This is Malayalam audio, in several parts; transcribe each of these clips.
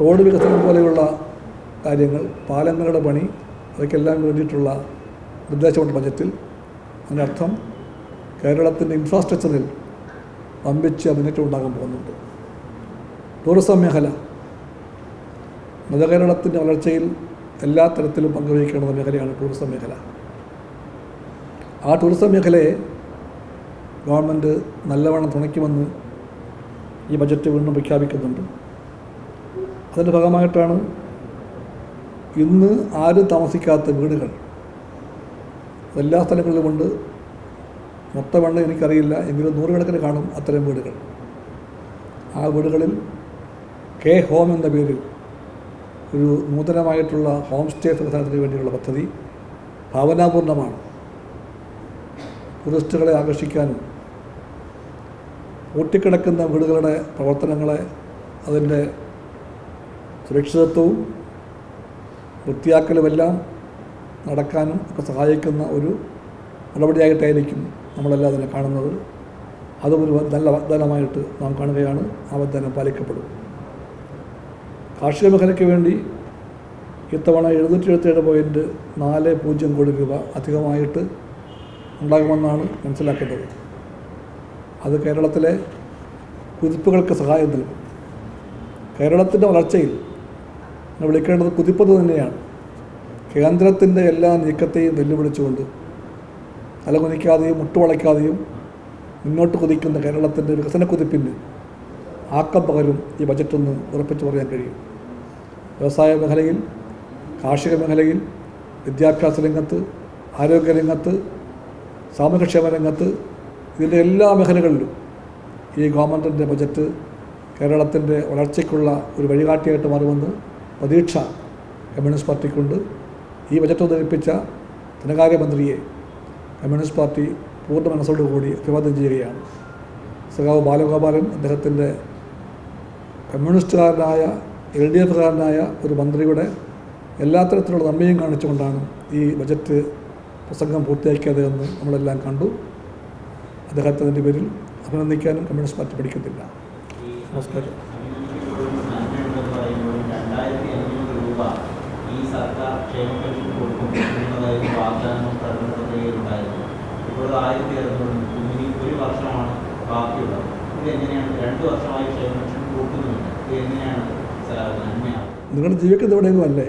റോഡ് വികസനം പോലെയുള്ള കാര്യങ്ങൾ പാലങ്ങളുടെ പണി അതൊക്കെല്ലാം വേണ്ടിയിട്ടുള്ള നിർദ്ദേശമുണ്ട് ബജറ്റിൽ. അതിനർത്ഥം കേരളത്തിന്റെ ഇൻഫ്രാസ്ട്രക്ചറിൽ വമ്പിച്ച മുന്നേറ്റം ഉണ്ടാകാൻ പോകുന്നുണ്ട്. ടൂറിസം മേഖല മതകേരളത്തിന്റെ വളർച്ചയിൽ എല്ലാ തരത്തിലും പങ്കുവഹിക്കേണ്ട മേഖലയാണ് ടൂറിസം മേഖല. ആ ടൂറിസം മേഖലയെ ഗവൺമെന്റ് നല്ലവണ്ണം തുണയ്ക്കുമെന്ന് ഈ ബജറ്റ് വീണ്ടും പ്രഖ്യാപിക്കുന്നുണ്ട്. അതിന്റെ ഭാഗമായിട്ടാണ് ഇന്ന് ആരും താമസിക്കാത്ത വീടുകൾ. എല്ലാ സ്ഥലങ്ങളിലും സ്ഥലങ്ങളിലുമുണ്ട് മൊത്തമെണ്ണം എനിക്കറിയില്ല. എങ്കിലും നൂറുകണക്കിന് കാണും അത്തരം വീടുകൾ. ആ വീടുകളിൽ കെ ഹോം എന്ന പേരിൽ ഒരു നൂതനമായിട്ടുള്ള ഹോം സ്റ്റേ സംവിധാനത്തിന് വേണ്ടിയുള്ള പദ്ധതി ഭാവനാപൂർണമാണ്. ടൂറിസ്റ്റുകളെ ആകർഷിക്കാനും പൂട്ടിക്കിടക്കുന്ന വീടുകളുടെ പ്രവർത്തനങ്ങളെ അതിന്റെ സുരക്ഷിതത്വവും വൃത്തിയാക്കലുമെല്ലാം നടക്കാനും ഒക്കെ സഹായിക്കുന്ന ഒരു നടപടിയായിട്ടായിരിക്കും നമ്മളെല്ലാം അതിനെ കാണുന്നത്. അതും ഒരു നല്ല വാഗ്ദാനമായിട്ട് നാം കാണുകയാണ്. ആ വാഗ്ദാനം പാലിക്കപ്പെടും. കാർഷിക മേഖലയ്ക്ക് വേണ്ടി ഇത്തവണ എഴുന്നൂറ്റി എഴുപത്തിയേഴ് പോയിന്റ് നാല് പൂജ്യം കോടി രൂപ അധികമായിട്ട് ഉണ്ടാകുമെന്നാണ് മനസ്സിലാക്കുന്നത് അത് കേരളത്തിലെ കുതിപ്പുകൾക്ക് സഹായം നൽകും. കേരളത്തിന്റെ വളർച്ചയിൽ വിളിക്കേണ്ടത് കുതിപ്പത് തന്നെയാണ്. കേന്ദ്രത്തിന്റെ എല്ലാ നീക്കത്തെയും വെല്ലുവിളിച്ചുകൊണ്ട് തലകുനിക്കാതെയും മുട്ടുവളയ്ക്കാതെയും മുന്നോട്ട് കുതിക്കുന്ന കേരളത്തിന്റെ വികസന കുതിപ്പിന് ആക്കം പകരും ഈ ബജറ്റൊന്ന് ഉറപ്പിച്ചു പറയാൻ കഴിയും. വ്യവസായ മേഖലയിൽ കാർഷിക മേഖലയിൽ വിദ്യാഭ്യാസ രംഗത്ത് ആരോഗ്യരംഗത്ത് സാമൂഹ്യക്ഷേമ രംഗത്ത് ഇതിന്റെ എല്ലാ മേഖലകളിലും ഈ ഗവൺമെന്റിന്റെ ബജറ്റ് കേരളത്തിന്റെ വളർച്ചയ്ക്കുള്ള ഒരു വഴികാട്ടിയായിട്ട് മാറുമെന്ന് പ്രതീക്ഷ കമ്മ്യൂണിസ്റ്റ് പാർട്ടിക്കുണ്ട്. ഈ ബജറ്റ് അവതരിപ്പിച്ച ധനകാര്യമന്ത്രിയെ കമ്മ്യൂണിസ്റ്റ് പാർട്ടി പൂർണ മനസ്സോടുകൂടി അഭിവാദ്യം ചെയ്യുകയാണ്. സഖാവ് ബാലഗോപാലൻ അദ്ദേഹത്തിന്റെ കമ്മ്യൂണിസ്റ്റുകാരനായ എൽ ഡി എഫുകാരനായ ഒരു മന്ത്രിയുടെ എല്ലാ തരത്തിലുള്ള നന്മയും കാണിച്ചുകൊണ്ടാണ് ഈ ബജറ്റ് പ്രസംഗം പൂർത്തിയാക്കിയത് എന്ന് നമ്മളെല്ലാം കണ്ടു. അദ്ദേഹത്തിന്റെ പേരിൽ അഭിനന്ദിക്കാനും കമ്മ്യൂണിസ്റ്റ് പാർട്ടി പഠിക്കത്തില്ല. നമസ്കാരം രണ്ടായിരത്തി അഞ്ഞൂറ് രൂപ ഈ സർക്കാർ ക്ഷേമ പെൻഷൻ കൊടുക്കും എന്നതായിരുന്നു വാഗ്ദാനം പ്രകടന പത്രികയിലുണ്ടായിരുന്നു ഇപ്പോൾ ആയിരത്തി അറുന്നൂറ് ഇനി ഒരു വർഷമാണ് ബാക്കിയുള്ളത് ഇത് എങ്ങനെയാണ് രണ്ട് വർഷമായി ക്ഷേമ പെൻഷൻ കൂട്ടുന്നുമില്ല ഇത് എങ്ങനെയാണ് നന്മയാവും നിങ്ങൾ എവിടെയെങ്കിലും അല്ലേ?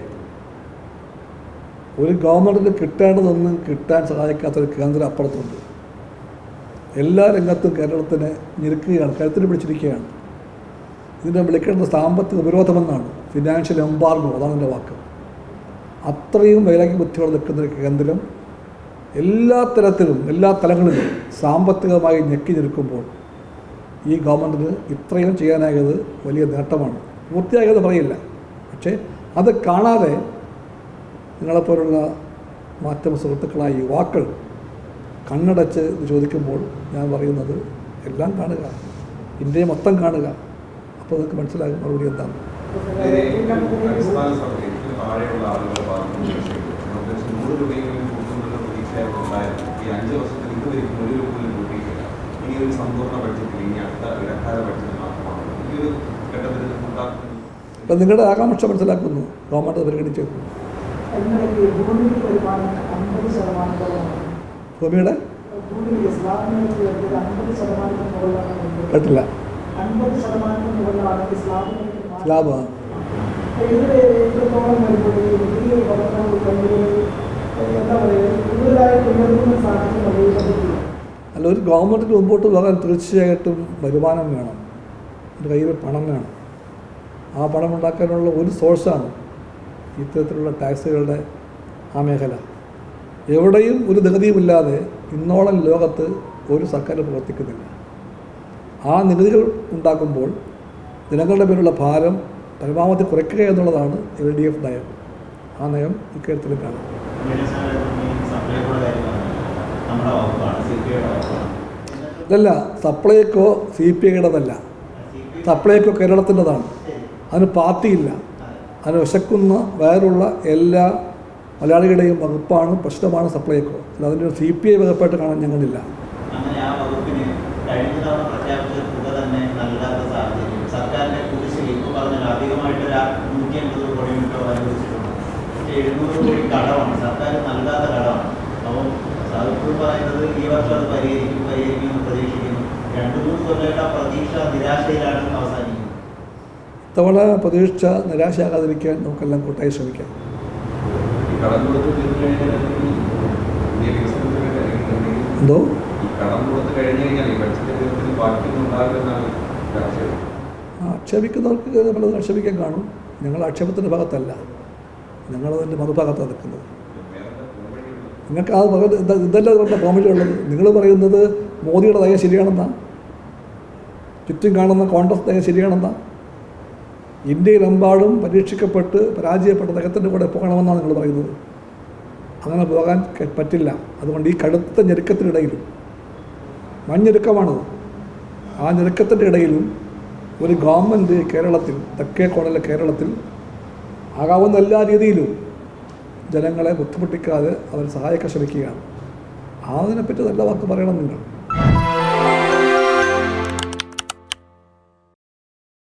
ഒരു ഗവൺമെന്റിന് കിട്ടേണ്ടതൊന്നും കിട്ടാൻ സഹായിക്കാത്തൊരു കേന്ദ്രം അപ്പുറത്തുണ്ട്. എല്ലാ രംഗത്തും കേരളത്തിന് ഞെരുക്കുകയാണ് കരുത്തിന് പിടിച്ചിരിക്കുകയാണ്. ഇതിനെ വിളിക്കേണ്ടത് സാമ്പത്തിക ഉപരോധമെന്നാണ്. ഫിനാൻഷ്യൽ എംബാർഗോ അതാണ് എന്റെ വാക്ക്. അത്രയും വൈരാഗ്യ ബുദ്ധിയോടെ നിൽക്കുന്ന കേന്ദ്രം എല്ലാ തരത്തിലും എല്ലാ തലങ്ങളിലും സാമ്പത്തികമായി ഞെക്കി നിൽക്കുമ്പോൾ ഈ ഗവൺമെന്റിന് ഇത്രയും ചെയ്യാനായത് വലിയ നേട്ടമാണ്. പൂർത്തിയായത് പറയില്ല. പക്ഷേ അത് കാണാതെ നിങ്ങളെപ്പോലുള്ള മാധ്യമ സുഹൃത്തുക്കളായ യുവാക്കൾ കണ്ണടച്ച് ചോദിക്കുമ്പോൾ ഞാൻ പറയുന്നത് എല്ലാം കാണുക ഇന്ത്യയെ മൊത്തം കാണുക. അപ്പോൾ നിങ്ങൾക്ക് മനസ്സിലാകും മറുപടി എന്താണ്. അടിസ്ഥാന സൗകര്യത്തിന് താഴെയുള്ള ആളുകളെ ബാധിക്കുന്ന ഉദ്ദേശം നൂറ് രൂപയെങ്കിലും കൊടുക്കുന്നുള്ള പ്രതീക്ഷയായിരുന്നു ഉണ്ടായിരുന്നു. ഈ അഞ്ച് വർഷത്തിൽ ഇതുവരെ ഒരു രൂപ പോലും കൂട്ടിയിട്ടില്ല. ഇനി ഒരു സമ്പൂർണ ബഡ്ജറ്റിൽ ഇനി അടുത്ത ഇടക്കാല ബഡ്ജറ്റ് മാത്രമാണ്. ഈ ഒരു ഘട്ടത്തിൽ അപ്പം നിങ്ങളുടെ ആകാംക്ഷ മനസ്സിലാക്കുന്നു. ഗവൺമെന്റ് എന്നാൽ ഭൂമിയുടെ. കേട്ടില്ല. അൻപത് ശതമാനത്തിന് മുകളിലാണ് ഇസ്ലാമിലേക്ക് ലാഭ. ഇതിന് എത്രത്തോളം വരുമ്പോൾ ഈ പുതിയ പഠനങ്ങൾ കണ്ടുകൾ എന്താ പറയുക കൂടുതലായിട്ട് ഉയർത്തുന്ന സാഹചര്യം അറിയപ്പെട്ടിട്ടില്ല അല്ല ഒരു ഗവൺമെന്റിന് മുമ്പോട്ട് പോകാൻ തീർച്ചയായിട്ടും വരുമാനം വേണം. എന്റെ കയ്യിൽ പണം വേണം. ആ പണം ഉണ്ടാക്കാനുള്ള ഒരു സോഴ്സാണ് ഇത്തരത്തിലുള്ള ടാക്സുകളുടെ ആ മേഖല. എവിടെയും ഒരു നികുതിയുമില്ലാതെ ഇന്നോളം ലോകത്ത് ഒരു സർക്കാർ പ്രവർത്തിക്കുന്നില്ല. ആ നികുതികൾ ഉണ്ടാക്കുമ്പോൾ ജനങ്ങളുടെ പേരുള്ള ഭാരം പരമാവധി കുറയ്ക്കുക എന്നുള്ളതാണ് എൽ ഡി എഫ് നയം. ആ നയം ഇക്കാര്യത്തിൽ കാണാം. ഇതല്ല സപ്ലൈക്കോ സി പി ഐയുടേതല്ല. സപ്ലൈക്കോ കേരളത്തിന്റെതാണ്. അതിന് പാർട്ടിയില്ല. അതിന് വിശക്കുന്ന വയറുള്ള എല്ലാ മലയാളികളുടെയും വകുപ്പാണ് പ്രശ്നമാണ് സപ്ലൈക്കോ. അല്ല അതിന്റെ സി പി ഐ വകുപ്പായിട്ട് കാണാൻ ഞങ്ങളില്ല. അങ്ങനെ ആ വകുപ്പിന് കഴിഞ്ഞ തവണ പ്രഖ്യാപിച്ച തുക തന്നെ നൽകാത്ത സാഹചര്യം. സർക്കാരിന്റെ കുടിശ്ശിക ഇപ്പോൾ പറഞ്ഞ അധികമായിട്ട് ഒരു നൂറ്റി അൻപത് കോടി മറ്റോ അനുവദിച്ചിട്ടുണ്ട്. പക്ഷേ എഴുന്നൂറ് കോടി കടമാണ്. സർക്കാർ നൽകാത്ത കടമാണ്. അപ്പം സാധിപ്പൂർ പറയുന്നത് ഈ വർഷം അത് പരിഹരിക്കും പരിഹരിക്കുമെന്ന് പ്രതീക്ഷിക്കുന്നു. രണ്ടു മൂന്ന് കൊല്ലമായിട്ട് ആ പ്രതീക്ഷ നിരാശയിലാണ് അവസാനിക്കുന്നത്. തവള പ്രതീക്ഷ നിരാശയാകാതിരിക്കാൻ നമുക്കെല്ലാം കൂട്ടായി ശ്രമിക്കാം. എന്തോ? ഈ കടം കൊടുത്ത് കഴിഞ്ഞു കഴിഞ്ഞാൽ ബഡ്ജറ്റ് ബാക്കിയൊന്നും ഉണ്ടാവില്ലെന്നാണ് ആക്ഷേപിക്കുന്നവർക്ക് പലതും ആക്ഷേപിക്കാൻ കാണും. ഞങ്ങൾ ആക്ഷേപത്തിന്റെ ഭാഗത്തല്ല. ഞങ്ങളതിന്റെ മറുഭാഗത്താണ് നിൽക്കുന്നത്. നിങ്ങൾക്ക് ആ എന്താ ഇതല്ല അവരുടെ കോമഡിയുള്ളത് നിങ്ങൾ പറയുന്നത് മോദിയുടെ നയം ശരിയാണെന്നാ? ചുറ്റും കാണുന്ന കോൺഗ്രസ് നയം ശരിയാണെന്നാ? ഇന്ത്യയിലെമ്പാടും പരീക്ഷിക്കപ്പെട്ട് പരാജയപ്പെട്ട നയത്തിന്റെ കൂടെ പോകണമെന്നാണ് നിങ്ങൾ പറയുന്നത്. അങ്ങനെ പോകാൻ പറ്റില്ല. അതുകൊണ്ട് ഈ കടുത്ത ഞെരുക്കത്തിനിടയിലും മഞ്ഞെരുക്കമാണത്. ആ ഞെരുക്കത്തിന്റെ ഇടയിലും ഒരു ഗവൺമെന്റ് കേരളത്തിൽ തെക്കേ കോണിലെ കേരളത്തിൽ ആകാവുന്ന എല്ലാ രീതിയിലും ജനങ്ങളെ ബുദ്ധിമുട്ടിക്കാതെ അവർ സഹായിക്കാൻ ശ്രമിക്കുകയാണ്. അതിനെപ്പറ്റി നല്ല വാക്ക് പറയണം നിങ്ങൾ.